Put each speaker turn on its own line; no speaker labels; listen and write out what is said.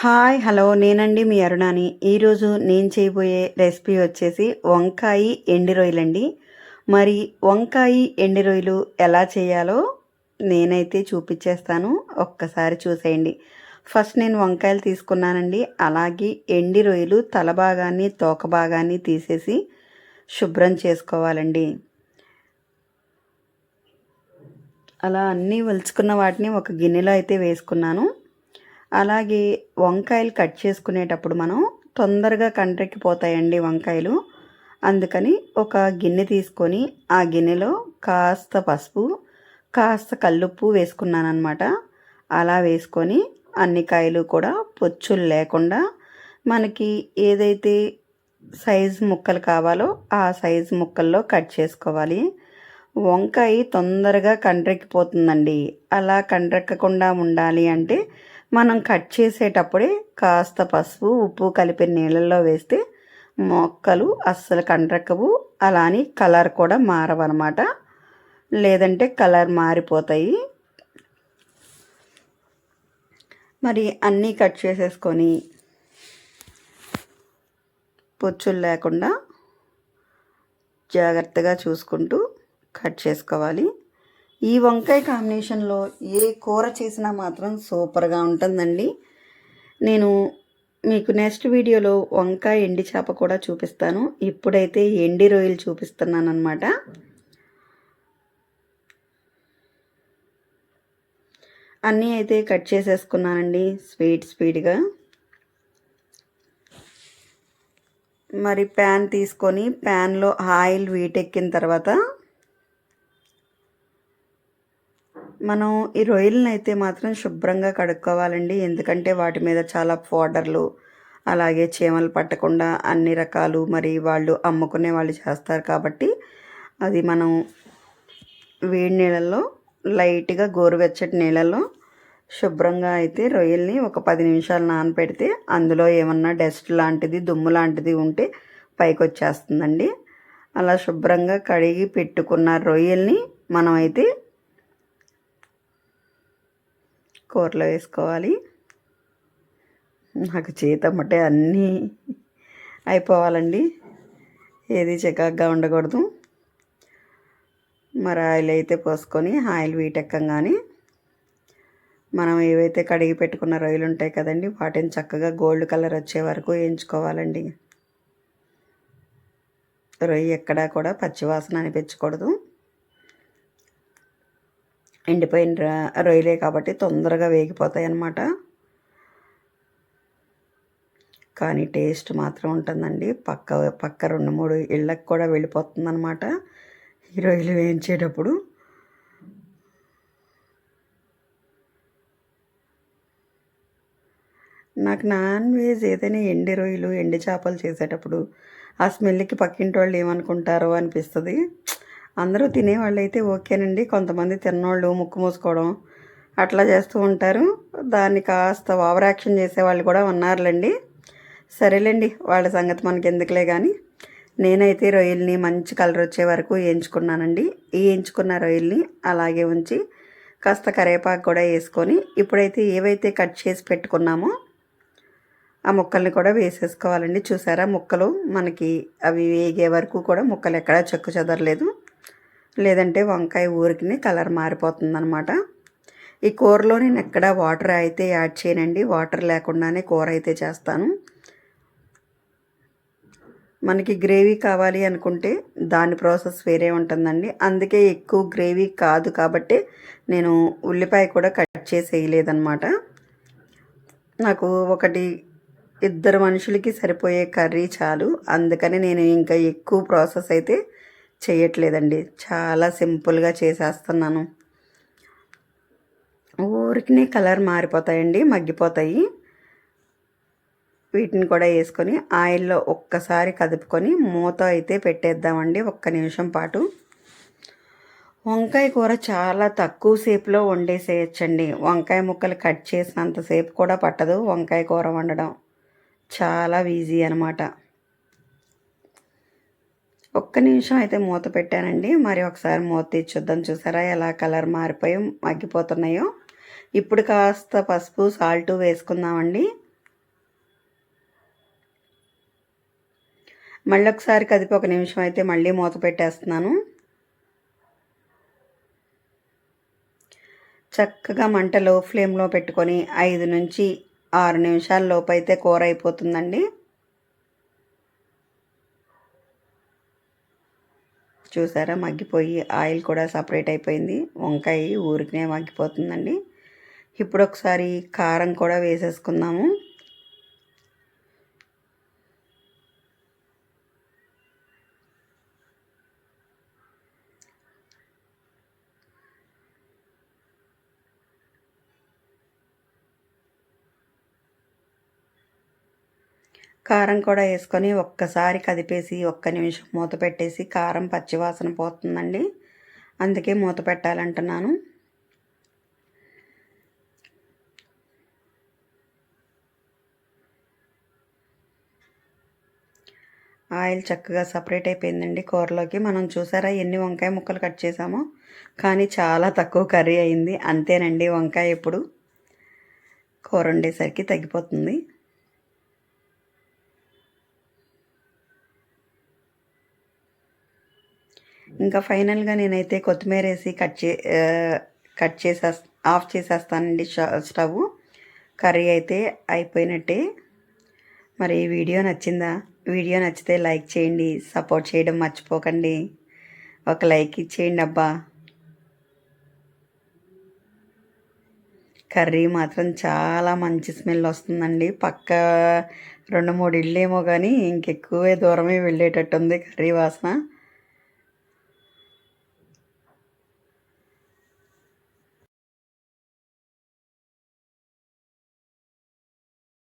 Hi hello. నేనండి మీ అరుణాని. ఈరోజు నేను చేయబోయే రెసిపీ వచ్చేసి వంకాయ ఎండి రొయ్యలండి. మరి వంకాయ ఎండి రొయ్యలు ఎలా చేయాలో నేనైతే చూపించేస్తాను ఒక్కసారి చూసేయండి. ఫస్ట్ నేను వంకాయలు తీసుకున్నానండి. అలాగే ఎండి రొయ్యలు తల భాగాన్ని తోక భాగాన్ని తీసేసి శుభ్రం చేసుకోవాలండి. అలా అన్నీ వలుచుకున్న వాటిని ఒక గిన్నెలో అయితే వేసుకున్నాను. అలాగే వంకాయలు కట్ చేసుకునేటప్పుడు మనం తొందరగా కండ్రెక్కిపోతాయండి వంకాయలు. అందుకని ఒక గిన్నె తీసుకొని ఆ గిన్నెలో కాస్త పసుపు కాస్త కల్లుప్పు వేసుకున్నాను అలా వేసుకొని అన్ని కాయలు కూడా పొచ్చులు లేకుండా మనకి ఏదైతే సైజు ముక్కలు కావాలో ఆ సైజు ముక్కల్లో కట్ చేసుకోవాలి. వంకాయ తొందరగా కండ్రెక్కిపోతుందండి. అలా కండ్రెక్కకుండా ఉండాలి అంటే మనం కట్ చేసేటప్పుడే కాస్త పసుపు ఉప్పు కలిపిన నీళ్ళల్లో వేస్తే మొక్కలు అస్సలు కండ్రక్కవు. అలాని కలర్ కూడా మారవన్నమాట. లేదంటే కలర్ మారిపోతాయి. మరి అన్నీ కట్ చేసేసుకొని పుచ్చులు లేకుండా జాగ్రత్తగా చూసుకుంటూ కట్ చేసుకోవాలి. ఈ వంకాయ కాంబినేషన్లో ఏ కూర చేసినా మాత్రం సూపర్గా ఉంటుందండి. నేను మీకు నెక్స్ట్ వీడియోలో వంకాయ ఎండి చేప కూడా చూపిస్తాను. ఇప్పుడైతే ఎండి రొయ్యలు చూపిస్తున్నాను అనమాట అన్నీ అయితే కట్ చేసేసుకున్నానండి స్వీట్ స్పీడ్గా. మరి ప్యాన్ తీసుకొని ప్యాన్లో ఆయిల్ వీటెక్కిన తర్వాత మనం ఈ రొయ్యలను అయితే మాత్రం శుభ్రంగా కడుక్కోవాలండి. ఎందుకంటే వాటి మీద చాలా పౌడర్లు అలాగే చీమలు పట్టకుండా అన్ని రకాలు మరి వాళ్ళు అమ్ముకునే వాళ్ళు చేస్తారు కాబట్టి అది మనం వేడి నీళ్ళల్లో లైట్గా గోరువెచ్చటి నీళ్ళల్లో శుభ్రంగా అయితే రొయ్యల్ని ఒక పది నిమిషాలు నానపెడితే అందులో ఏమన్నా డస్ట్ లాంటిది దుమ్ము లాంటిది ఉంటే పైకి వచ్చేస్తుందండి అలా శుభ్రంగా కడిగి పెట్టుకున్న రొయ్యల్ని మనమైతే కూరలో వేసుకోవాలి. నాకు చేతమ్మటే అన్నీ అయిపోవాలండి. ఏది చికాగ్గా ఉండకూడదు. మరి ఆయిల్ అయితే పోసుకొని ఆయిల్ వీటెక్కంగానే మనం ఏవైతే కడిగి పెట్టుకున్న రొయ్యలు ఉంటాయి కదండి వాటిని చక్కగా గోల్డ్ కలర్ వచ్చే వరకు వేయించుకోవాలండి. రొయ్య ఎక్కడా కూడా పచ్చివాసన అనిపించకూడదు. ఎండిపోయిన రొయ్యలే కాబట్టి తొందరగా వేగిపోతాయి అన్నమాట కానీ టేస్ట్ మాత్రం ఉంటుందండి. పక్క పక్క రెండు మూడు ఇళ్ళకి కూడా వెళ్ళిపోతుందన్నమాట ఈ రొయ్యలు వేయించేటప్పుడు. నాకు నాన్ వెజ్ ఏదైనా ఎండి రొయ్యలు ఎండి చేపలు చేసేటప్పుడు ఆ స్మెల్కి పక్కింటి వాళ్ళు ఏమనుకుంటారో అనిపిస్తుంది. అందరూ తినేవాళ్ళు అయితే ఓకేనండి. కొంతమంది తిన్నోళ్ళు ముక్కు మూసుకోవడం అట్లా చేస్తూ ఉంటారు. దాన్ని కాస్త ఓవర్ యాక్షన్ చేసేవాళ్ళు కూడా ఉన్నారులేండి. సరేలేండి వాళ్ళ సంగతి మనకి ఎందుకులే కానీ నేనైతే రొయ్యల్ని మంచి కలర్ వచ్చే వరకు వేయించుకున్నానండి. ఈ వేయించుకున్న రొయ్యల్ని అలాగే ఉంచి కాస్త కరివేపాకు కూడా వేసుకొని ఇప్పుడైతే ఏవైతే కట్ చేసి పెట్టుకున్నామో ఆ ముక్కల్ని కూడా వేసేసుకోవాలండి. చూసారా ముక్కలు మనకి అవి వేగే వరకు కూడా ముక్కలు ఎక్కడా చెక్కు చెదరలేదు. లేదంటే వంకాయ ఊరికినే కలర్ మారిపోతుందనమాట ఈ కూరలో నేను ఎక్కడ వాటర్ అయితే యాడ్ చేయనండి. వాటర్ లేకుండానే కూర అయితే చేస్తాను. మనకి గ్రేవీ కావాలి అనుకుంటే దాని ప్రాసెస్ వేరే ఉంటుందండి. అందుకే ఎక్కువ గ్రేవీ కాదు కాబట్టి నేను ఉల్లిపాయ కూడా కట్ చేసి వేయలేదన్నమాట నాకు ఒకటి ఇద్దరు మనుషులకి సరిపోయే కర్రీ చాలు. అందుకని నేను ఇంకా ఎక్కువ ప్రాసెస్ అయితే చేయట్లేదండి. చాలా సింపుల్గా చేసేస్తున్నాను. ఊరికి కలర్ మారిపోతాయండి మగ్గిపోతాయి. వీటిని కూడా వేసుకొని ఆయిల్లో ఒక్కసారి కదుపుకొని మూత అయితే పెట్టేద్దామండి ఒక్క నిమిషం పాటు. వంకాయ కూర చాలా తక్కువ సేపులో వండేసేయచ్చండి. వంకాయ ముక్కలు కట్ చేసినంతసేపు కూడా పట్టదు వంకాయ కూర వండడం. చాలా ఈజీ అనమాట ఒక్క నిమిషం అయితే మూత పెట్టానండి. మరి ఒకసారి మూత తీసి చూసారా ఎలా కలర్ మారిపోయి మగ్గిపోతున్నాయో? ఇప్పుడు కాస్త పసుపు సాల్ట్ వేసుకుందామండి. మళ్ళీ ఒకసారి కదిపి ఒక నిమిషం అయితే మళ్ళీ మూత పెట్టేస్తున్నాను. చక్కగా మంట లో ఫ్లేమ్లో పెట్టుకొని ఐదు నుంచి ఆరు నిమిషాల లోపు అయితే కూర అయిపోతుందండి. చూసారా? మగ్గిపోయి ఆయిల్ కూడా సపరేట్ అయిపోయింది. వంకాయ ఊరికనే మగ్గిపోతుందండి. ఇప్పుడు ఒకసారి కారం కూడా వేసేసుకుందాము. కారం కూడా వేసుకొని ఒక్కసారి కదిపేసి ఒక్క నిమిషం మూత పెట్టేసి కారం పచ్చివాసన పోతుందండి. అందుకే మూత పెట్టాలంటున్నాను. ఆయిల్ చక్కగా సపరేట్ అయిపోయిందండి కూరలోకి. మనం చూసారా ఎన్ని వంకాయ ముక్కలు కట్ చేసామో? కానీ చాలా తక్కువ కర్రీ అయింది. అంతేనండి వంకాయ ఎప్పుడు? కూర వండేసరికి తగ్గిపోతుంది. ఇంకా ఫైనల్గా నేనైతే కొత్తిమీర వేసి కట్ చే కట్ చేసే ఆఫ్ చేసేస్తానండి స్టవ్. కర్రీ అయితే అయిపోయినట్టే. మరి వీడియో నచ్చిందా? వీడియో నచ్చితే లైక్ చేయండి సపోర్ట్ చేయడం మర్చిపోకండి. ఒక లైక్ ఇచ్చేయండి అబ్బా. కర్రీ మాత్రం చాలా మంచి స్మెల్ వస్తుందండి. పక్క రెండు మూడు ఇళ్ళేమో కానీ ఇంకెక్కువే దూరమే వెళ్ళేటట్టుంది కర్రీ వాసన.